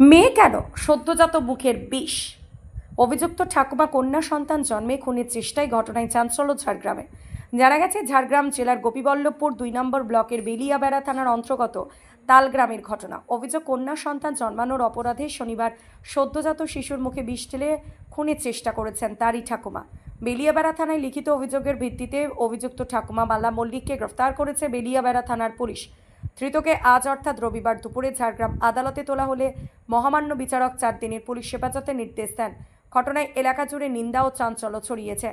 মেয়ে কেন? সদ্যজাত বুকের বিষ। অভিযুক্ত ঠাকুমা কন্যা সন্তান জন্মে খুনের চেষ্টায় ঘটনায় চাঞ্চল্য ঝাড়গ্রামে। জানা গেছে, ঝাড়গ্রাম জেলার গোপীবল্লভপুর দুই নম্বর ব্লকের বেলিয়াবেড়া থানার অন্তর্গত তালগ্রামের ঘটনা। অভিযোগ, কন্যা সন্তান জন্মানোর অপরাধে শনিবার সদ্যজাত শিশুর মুখে বিষ ঢেলে খুনের চেষ্টা করেছেন তারই ঠাকুমা। বেলিয়াবেড়া থানায় লিখিত অভিযোগের ভিত্তিতে অভিযুক্ত ঠাকুমা বালা মল্লিককে গ্রেফতার করেছে বেলিয়াবেড়া থানার পুলিশ। ধৃতকে আজ অর্থাৎ রবিবার দুপুরে ঝাড়গ্রাম আদালতে তোলা হলে মহামান্য বিচারক চার দিনের পুলিশ হেফাজতে নির্দেশ দেন। ঘটনায় এলাকা জুড়ে নিন্দা ও চাঞ্চল্য ছড়িয়েছে।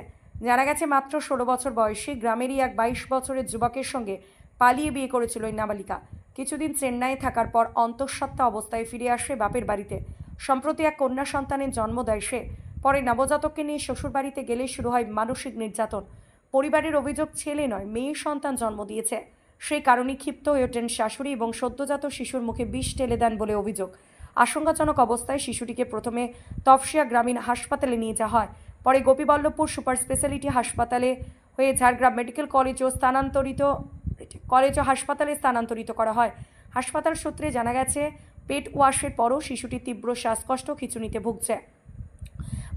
জানা গেছে, মাত্র ষোলো বছর বয়সী গ্রামেরই এক বাইশ বছরের যুবকের সঙ্গে পালিয়ে বিয়ে করেছিল ওই নাবালিকা। কিছুদিন চেন্নাইয়ে থাকার পর অন্তঃসত্ত্বা অবস্থায় ফিরে আসে বাপের বাড়িতে। সম্প্রতি এক কন্যা সন্তানের জন্ম দেয় সে। পরে নবজাতককে নিয়ে শ্বশুরবাড়িতে গেলে শুরু হয় মানসিক নির্যাতন। পরিবারের অভিযোগ ছেলে নয়, মেয়ে সন্তান জন্ম দিয়েছে। সেই কারণে ক্ষিপ্ত হয়ে ওঠেন শাশুড়ি এবং সদ্যজাত শিশুর মুখে বিষ ঢেলে দেন বলে অভিযোগ। আশঙ্কাজনক অবস্থায় শিশুটিকে প্রথমে তফসিয়া গ্রামীণ হাসপাতালে নিয়ে যাওয়া হয়। পরে গোপীবল্লভপুর সুপার স্পেশালিটি হাসপাতালে হয়ে ঝাড়গ্রাম মেডিকেল কলেজ ও স্থানান্তরিত, কলেজ ও হাসপাতালে স্থানান্তরিত করা হয়। হাসপাতাল সূত্রে জানা গেছে, পেট ওয়াশের পরও শিশুটি তীব্র শ্বাসকষ্ট খিঁচুনিতে ভুগছে।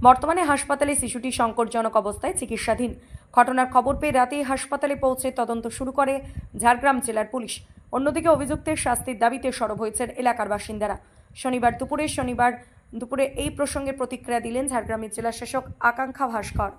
বর্তমানে হাসপাতালে শিশুটি সংকটজনক অবস্থায় চিকিৎসাধীন। ঘটনার খবর পেয়ে রাতেই হাসপাতালে পৌঁছে তদন্ত শুরু করে ঝাড়গ্রাম জেলার পুলিশ। অন্যদিকে অভিযুক্তের শাস্তির দাবিতে সরব হয়েছেন এলাকার বাসিন্দারা। শনিবার দুপুরে শনিবার দুপুরে এই প্রসঙ্গে প্রতিক্রিয়া দিলেন ঝাড়গ্রামের জেলা শাসক আকাঙ্ক্ষা ভাস্কর।